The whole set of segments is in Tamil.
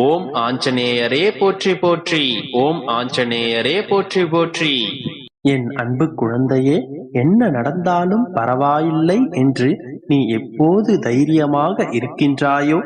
ஓம் ஆஞ்சநேயரே போற்றி போற்றி. ஓம் ஆஞ்சநேயரே போற்றி போற்றி. என் அன்பு குழந்தையே என்ன நடந்தாலும் பரவாயில்லை என்று நீ எப்போது தைரியமாக இருக்கின்றாயோ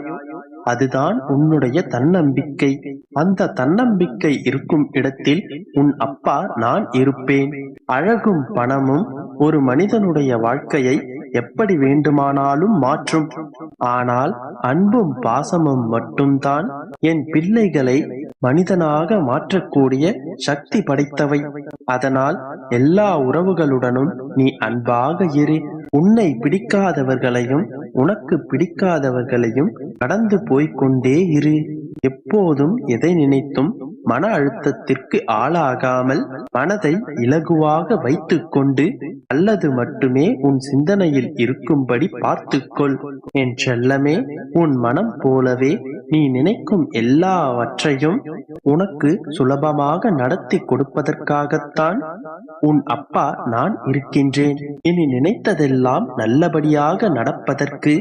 அதுதான் உன்னுடைய தன்னம்பிக்கை. அந்த தன்னம்பிக்கை இருக்கும் இடத்தில் உன் அப்பா நான் இருப்பேன். அழகும் பணமும் ஒரு மனிதனுடைய வாழ்க்கையை எப்படி வேண்டுமானாலும் மாற்றும். ஆனால் அன்பும் பாசமும் மட்டும்தான் என் பிள்ளைகளை மனிதனாக மாற்றக்கூடிய சக்தி படைத்தவை. அதனால் எல்லா உறவுகளுடனும் நீ அன்பாக இரு. உன்னை பிடிக்காதவர்களையும் உனக்கு பிடிக்காதவர்களையும் கடந்து போய்க்கொண்டே இரு. எப்போதும் எதை நினைத்தும் மன அழுத்தத்திற்கு ஆளாகாமல் மனதை இலகுவாக வைத்துக்கொண்டு அல்லது மட்டுமே உன் சிந்தனையில் இருக்கும்படி பார்த்துக்கொள். என் செல்லமே உன் மனம் போலவே நீ நினைக்கும் எல்லாவற்றையும் உனக்கு சுலபமாக நடத்தி கொடுப்பதற்காகத்தான் உன் அப்பா நான் இருக்கின்றேன். இனி நினைத்ததெல்லாம் நல்லபடியாக நடப்பதற்கு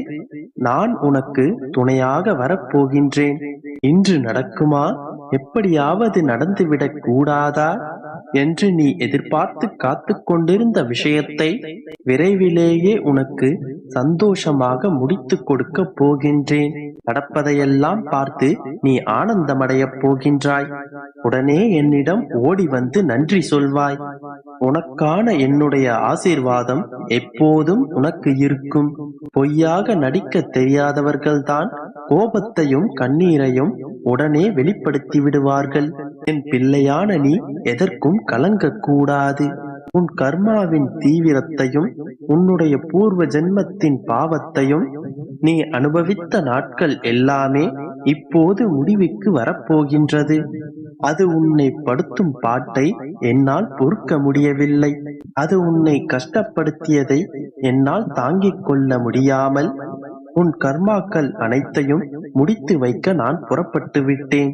நான் உனக்கு துணையாக வரப்போகின்றேன். இன்று நடக்குமா? எப்படியாவது நடந்துவிடக் கூடாதா என்று நீ எதிர்பார்த்து காத்து கொண்டிருந்த விஷயத்தை விரைவிலேயே உனக்கு சந்தோஷமாக முடித்து கொடுக்க போகின்றேன். நடப்பதையெல்லாம் பார்த்து நீ ஆனந்தமடையப் போகின்றாய். உடனே என்னிடம் ஓடி வந்து நன்றி சொல்வாய். உனக்கான என்னுடைய ஆசீர்வாதம் எப்போதும் உனக்கு இருக்கும். பொய்யாக நடிக்க தெரியாதவர்கள்தான் கோபத்தையும் கண்ணீரையும் உடனே வெளிப்படுத்தி விடுவார்கள். என் பிள்ளையான நீ எதற்கும் கலங்கக்கூடாது. உன் கர்மாவின் தீவிரத்தையும் உன்னுடைய பூர்வ ஜென்மத்தின் பாவத்தையும் நீ அனுபவித்த நாட்கள் எல்லாமே இப்போது முடிவுக்கு வரப்போகின்றது. அது உன்னை படுத்தும் பாட்டை என்னால் பொறுக்க முடியவில்லை. அது உன்னை கஷ்டப்படுத்தியதை என்னால் தாங்கிக் கொள்ள முடியாமல் உன் கர்மாக்கள் அனைத்தையும் முடித்து வைக்க நான் புறப்பட்டு விட்டேன்.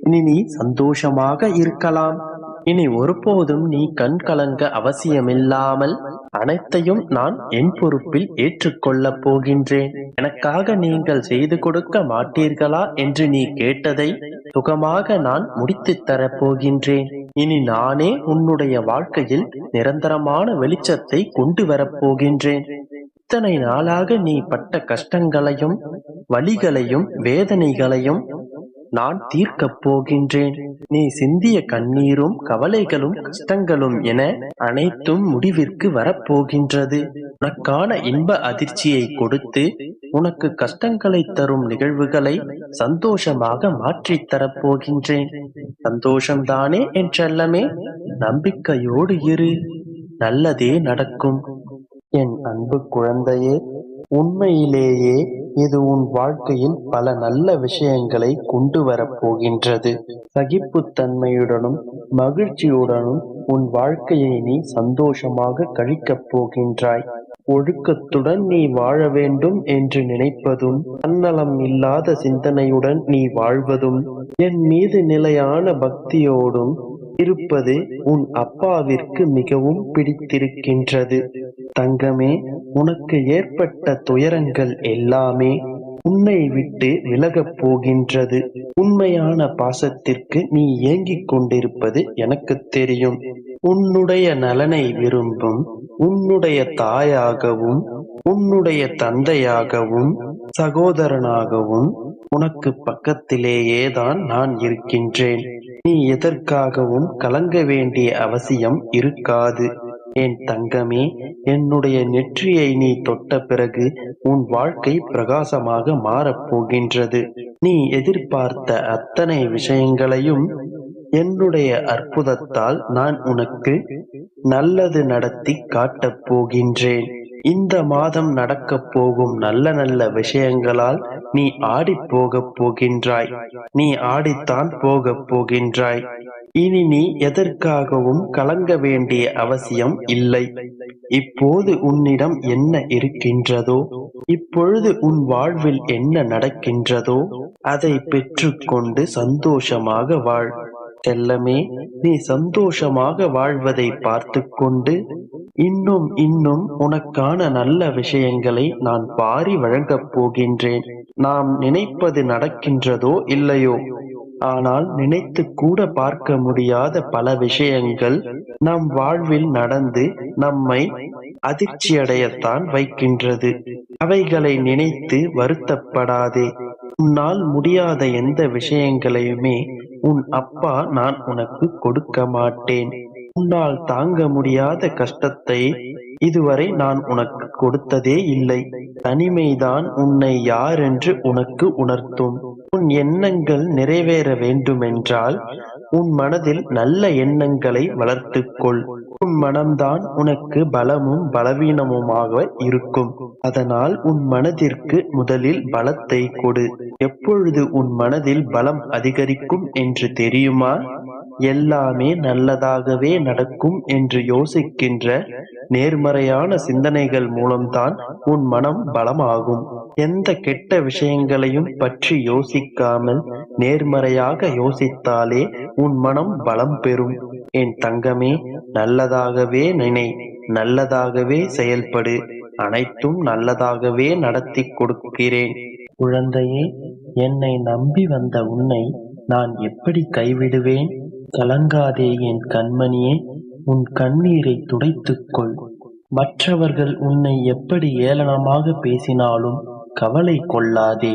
இனி நீ சந்தோஷமாக இருக்கலாம். இனி ஒருபோதும் நீ கண் கலங்க அவசியமில்லாமல் அனைத்தையும் நான் என் பொறுப்பில் ஏற்றுக்கொள்ளப் போகின்றேன். எனக்காக நீங்கள் செய்து கொடுக்க மாட்டீர்களா என்று நீ கேட்டதை சுகமாக நான் முடித்துத் தரப் போகின்றேன். இனி நானே உன்னுடைய வாழ்க்கையில் நிரந்தரமான வெளிச்சத்தை கொண்டு வரப் போகின்றேன். இத்தனை நாளாக நீ பட்ட கஷ்டங்களையும் வலிகளையும் வேதனைகளையும் நான் தீர்க்கப் போகின்றேன். நீ சிந்திய கண்ணீரும் கவலைகளும் கஷ்டங்களும் என அனைத்தும் முடிவிற்கு வரப்போகின்றது. உனக்கான இன்ப அதிர்ச்சியை கொடுத்து உனக்கு கஷ்டங்களை தரும் நிகழ்வுகளை சந்தோஷமாக மாற்றித் தரப்போகின்றேன். சந்தோஷம்தானே என்றெல்லமே நம்பிக்கையோடு இரு. நல்லதே நடக்கும். என் அன்பு குழந்தையே உண்மையிலேயே இது உன் வாழ்க்கையில் பல நல்ல விஷயங்களை கொண்டு வரப் போகின்றது. சகிப்புத்தன்மையுடனும் மகிழ்ச்சியுடனும் உன் வாழ்க்கையை நீ சந்தோஷமாக கழிக்கப் போகின்றாய். ஒழுக்கத்துடன் நீ வாழ வேண்டும் என்று நினைப்பதும் தன்னலம் இல்லாத சிந்தனையுடன் நீ வாழ்வதும் என் மீது நிலையான பக்தியோடும் இருப்பது உன் அப்பாவிற்கு மிகவும் பிடித்திருக்கின்றது. தங்கமே உனக்கு ஏற்பட்ட துயரங்கள் எல்லாமே உன்னை விட்டு விலகப் போகின்றது. உண்மையான பாசத்திற்கு நீ ஏங்கிக் கொண்டிருப்பது எனக்கு தெரியும். உன்னுடைய நலனை விரும்பும் உன்னுடைய தாயாகவும் உன்னுடைய தந்தையாகவும் சகோதரனாகவும் உனக்கு பக்கத்திலேயே தான் நான் இருக்கின்றேன். நீ எதற்காகவும் கலங்க வேண்டிய அவசியம் இருக்காது. என் தங்கமே என்னுடைய நெற்றியை நீ தொட்ட பிறகு உன் வாழ்க்கை பிரகாசமாக மாறப் போகின்றது. நீ எதிர்பார்த்த அத்தனை விஷயங்களையும் என்னுடைய அற்புதத்தால் நான் உனக்கு நல்லது நடத்தி காட்டப் போகின்றேன். இந்த மாதம் நடக்கப் போகும் நல்ல நல்ல விஷயங்களால் நீ ஆடிப் போகப் போகின்றாய். நீ ஆடித்தான் போகப் போகின்றாய். இனி நீ எதற்காகவும் கலங்க வேண்டிய அவசியம் இல்லை. இப்போது உன்னிடம் என்ன இருக்கின்றதோ இப்பொழுது உன் வாழ்வில் என்ன நடக்கின்றதோ அதை பெற்றுக்கொண்டு சந்தோஷமாக வாழ். செல்லமே நீ சந்தோஷமாக வாழ்வதை பார்த்து கொண்டு இன்னும் இன்னும் உனக்கான நல்ல விஷயங்களை நான் பாரி வழங்கப் போகின்றேன். நாம் நினைப்பது நடக்கின்றதோ இல்லையோ? ஆனால் நினைத்து கூட பார்க்க முடியாத பல விஷயங்கள் நம் வாழ்வில் நடந்து நம்மை அதிர்ச்சியடையத்தான் வைக்கின்றது. அவைகளை நினைத்து வருத்தப்படாதே. உன்னால் முடியாத எந்த விஷயங்களையுமே உன் அப்பா நான் உனக்கு கொடுக்க மாட்டேன். உன்னால் தாங்க முடியாத கஷ்டத்தை இதுவரை நான் உனக்கு கொடுத்ததே இல்லை. தனிமைதான் உன்னை யாரென்று உனக்கு உணர்த்தும். உன் எண்ணங்கள் நிறைவேற வேண்டுமென்றால் உன் மனதில் நல்ல எண்ணங்களை வளர்த்துக்கொள். உன் மனம்தான் உனக்கு பலமும் பலவீனமுமாக இருக்கும். அதனால் உன் மனதிற்கு முதலில் பலத்தை கொடு. எப்பொழுது உன் மனதில் பலம் அதிகரிக்கும் என்று தெரியுமா? எல்லாமே நல்லதாகவே நடக்கும் என்று யோசிக்கின்ற நேர்மறையான சிந்தனைகள் மூலம்தான் உன் மனம் பலமாகும். எந்த கெட்ட விஷயங்களையும் பற்றி யோசிக்காமல் நேர்மறையாக யோசித்தாலே உன் மனம் பலம் பெறும். என் தங்கமே நல்லதாகவே நினை நல்லதாகவே செயல்படு. அனைத்தும் நல்லதாகவே நடத்தி கொடுக்கிறேன். குழந்தையே என்னை நம்பி வந்த உன்னை நான் எப்படி கைவிடுவேன்? கலங்காதே என் கண்மணியே உன் கண்ணீரை துடைத்துக்கொள் மற்றவர்கள் உன்னை எப்படி ஏளனமாக பேசினாலும் கவலை கொள்ளாதே.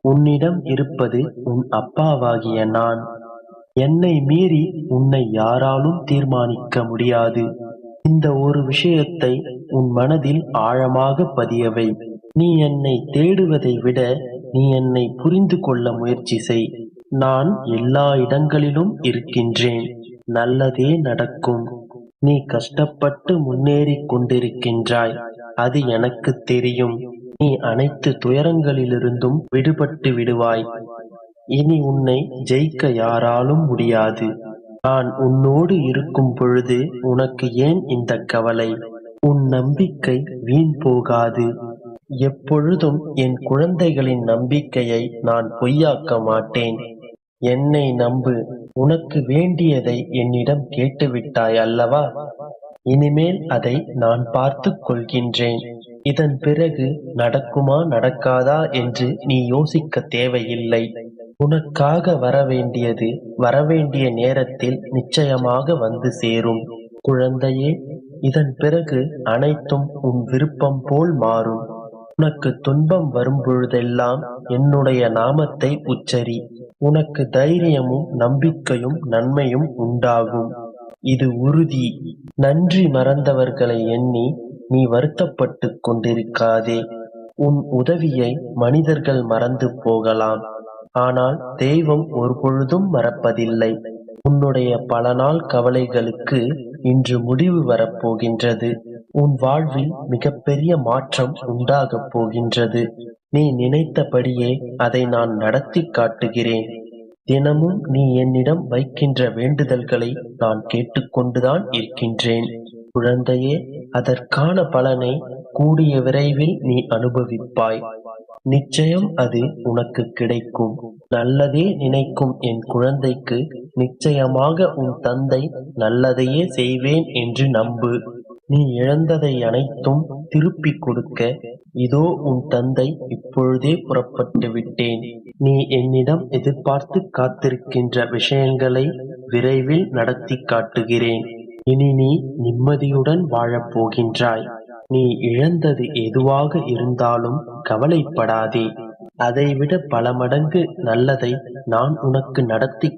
உன்னிடம் இருப்பது உன் அப்பாவாகிய நான். என்னை மீறி உன்னை யாராலும் தீர்மானிக்க முடியாது. இந்த ஒரு விஷயத்தை உன் மனதில் ஆழமாக பதியவை. நீ என்னை தேடுவதை விட நீ என்னை புரிந்து கொள்ள முயற்சி செய். நான் எல்லா இடங்களிலும் இருக்கின்றேன். நல்லதே நடக்கும். நீ கஷ்டப்பட்டு முன்னேறிக் கொண்டிருக்கின்றாய். அது எனக்கு தெரியும். நீ அனைத்து துயரங்களிலிருந்தும் விடுபட்டு விடுவாய். இனி உன்னை ஜெயிக்க யாராலும் முடியாது. நான் உன்னோடு இருக்கும் பொழுது உனக்கு ஏன் இந்த கவலை? உன் நம்பிக்கை வீண் போகாது. எப்பொழுதும் என் குழந்தைகளின் நம்பிக்கையை நான் பொய்யாக்க மாட்டேன். என்னை நம்பு. உனக்கு வேண்டியதை என்னிடம் கேட்டுவிட்டாய் அல்லவா? இனிமேல் அதை நான் பார்த்து கொள்கின்றேன். இதன் பிறகு நடக்குமா நடக்காதா என்று நீ யோசிக்க தேவையில்லை. உனக்காக வரவேண்டியது வரவேண்டிய நேரத்தில் நிச்சயமாக வந்து சேரும். குழந்தையே இதன் பிறகு அனைத்தும் உன் விருப்பம் போல் மாறும். உனக்கு துன்பம் வரும் பொழுதெல்லாம் என்னுடைய நாமத்தை உச்சரி. உனக்கு தைரியமும் நம்பிக்கையும் நன்மையும் உண்டாகும். இது உறுதி. நன்றி மறந்தவர்களை எண்ணி நீ வருத்தப்பட்டு கொண்டிருக்காதே. உன் உதவியை மனிதர்கள் மறந்து போகலாம். ஆனால் தெய்வம் ஒருபொழுதும் மறப்பதில்லை. உன்னுடைய பல நாள் கவலைகளுக்கு இன்று முடிவு வரப்போகின்றது. உன் வாழ்வில் மிகப்பெரிய மாற்றம் உண்டாகப் போகின்றது. நீ நினைத்தபடியே அதை நான் நடத்தி காட்டுகிறேன். தினமும் நீ என்னிடம் வைக்கின்ற வேண்டுதல்களை நான் கேட்டுக்கொண்டுதான் இருக்கின்றேன். குழந்தையே அதற்கான பலனை கூடிய விரைவில் நீ அனுபவிப்பாய். நிச்சயம் அது உனக்கு கிடைக்கும். நல்லதே நினைக்கும் என் குழந்தைக்கு நிச்சயமாக உன் தந்தை நல்லதையே செய்வேன் என்று நம்பு. நீ இழந்ததை அனைத்தும் திருப்பிக் கொடுக்க இதோ உன் தந்தை இப்பொழுதே புறப்பட்டு விட்டேன். நீ என்னிடம் எதிர்பார்த்து காத்திருக்கின்ற விஷயங்களை விரைவில் நடத்தி காட்டுகிறேன். இனி நீ நிம்மதியுடன் வாழப் போகின்றாய். நீ இழந்தது எதுவாக இருந்தாலும் கவலைப்படாதே. அதைவிட பல மடங்கு நல்லதை நான் உனக்கு நடத்தி